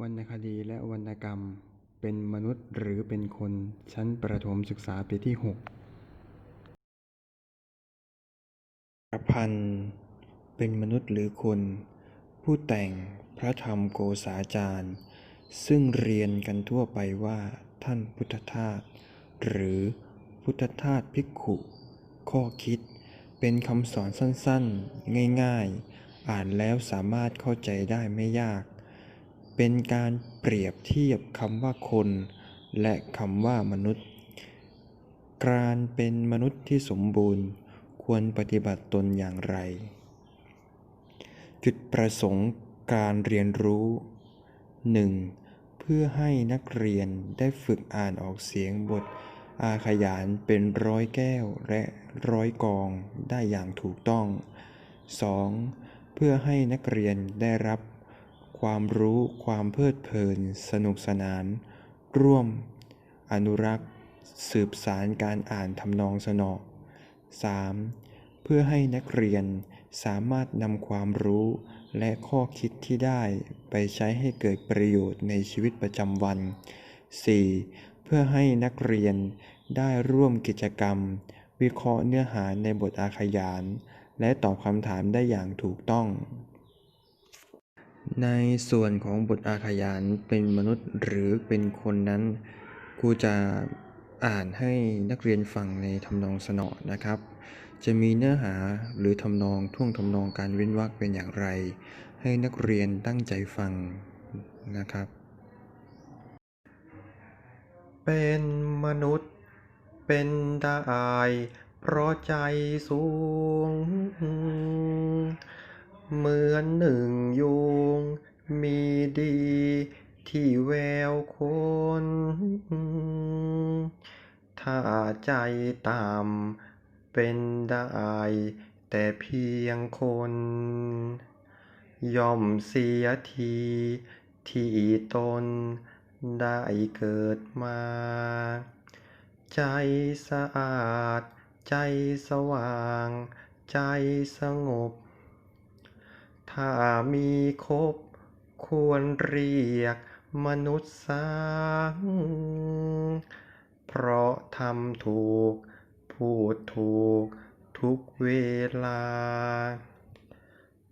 วรรณคดีและวรรณกรรม เป็นมนุษย์หรือเป็นคน ชั้นประถมศึกษาปีที่หกประพันธ์เป็นมนุษย์หรือคน ผู้แต่งพระธรรมโกษาจารย์ ซึ่งเรียนกันทั่วไปว่าท่านพุทธทาสหรือพุทธทาสภิกขุ ข้อคิด เป็นคำสอนสั้นๆ ง่ายๆ อ่านแล้วสามารถเข้าใจได้ไม่ยาก เป็นการเปรียบเทียบคำว่าคน และคำว่ามนุษย์ การเป็นมนุษย์ที่สมบูรณ์ควรปฏิบัติตนอย่างไร จุดประสงค์การเรียนรู้ 1. เพื่อให้นักเรียนได้ฝึกอ่านออกเสียงบทอาขยานเป็นร้อยแก้วและร้อยกองได้อย่างถูกต้อง 2. เพื่อให้นักเรียนได้รับ ความรู้ความเพลิดเพลิน สนุกสนาน ร่วม อนุรักษ์ สืบสารการอ่านทำนองสนอ 3. เพื่อให้นักเรียนสามารถนำความรู้และข้อคิดที่ได้ไปใช้ให้เกิดประโยชน์ในชีวิตประจำวัน 4. เพื่อให้นักเรียนได้ร่วมกิจกรรม วิเคราะห์เนื้อหาในบทอาขยาน และตอบคำถามได้อย่างถูกต้อง ในส่วนของบทอาขยานเป็นมนุษย์หรือเป็นคนนั้นครูจะอ่านให้นักเรียนฟังในทำนองสนอนะครับ จะมีเนื้อหาหรือทำนองท่วงทำนองการเว้นวรรคเป็นอย่างไร ให้นักเรียนตั้งใจฟังนะครับ เป็นมนุษย์เป็นได้เพราะใจสูง เหมือนหนึ่งยุงมีดีที่แววคน ถ้าใจต่ำเป็นได้แต่เพียงคน ย่อมเสียทีที่ตนได้เกิดมา ใจสะอาด ใจสว่าง ใจสงบ ถ้ามีครบควรเรียกมนุษย์สางเพราะทำถูก พูดถูก ทุกเวลา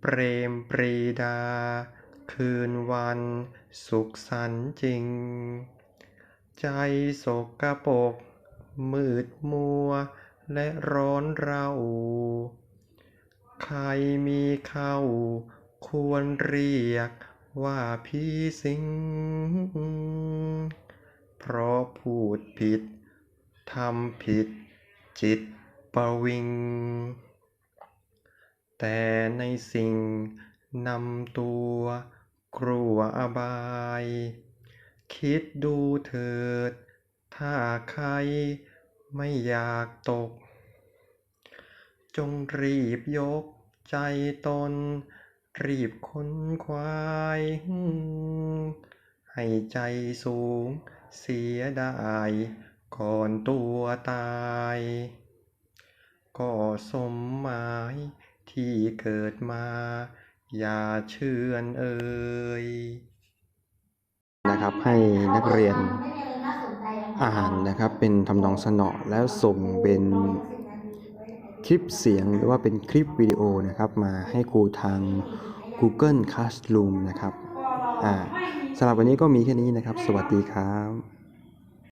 เปรมปรีดา คืนวันสุขสันต์จริง ใจสกปรกมืดมัวและร้อนเรา ใครมีเข้า ควรเรียกว่าผีสิง เพราะพูดผิด ทำผิด จิตประวิง แต่ในสิ่งนำตัวกลัวอบาย คิดดูเถิด ถ้าใครไม่อยากตก จงรีบยก ใจตน รีบค้นควายให้ใจสูงเสียได้ก่อนตัวตาย ก็สมหมายที่เกิดมา อย่าเชื่อนเอ่ยนะครับให้นักเรียนอ่านนะครับเป็นทำนองสนอแล้วส่งเป็น คลิปเสียงหรือว่าเป็นคลิปวิดีโอนะครับ มาให้ครูทาง Google Classroom นะครับอ่าสำหรับวันนี้ก็มีแค่นี้นะครับ สวัสดีครับ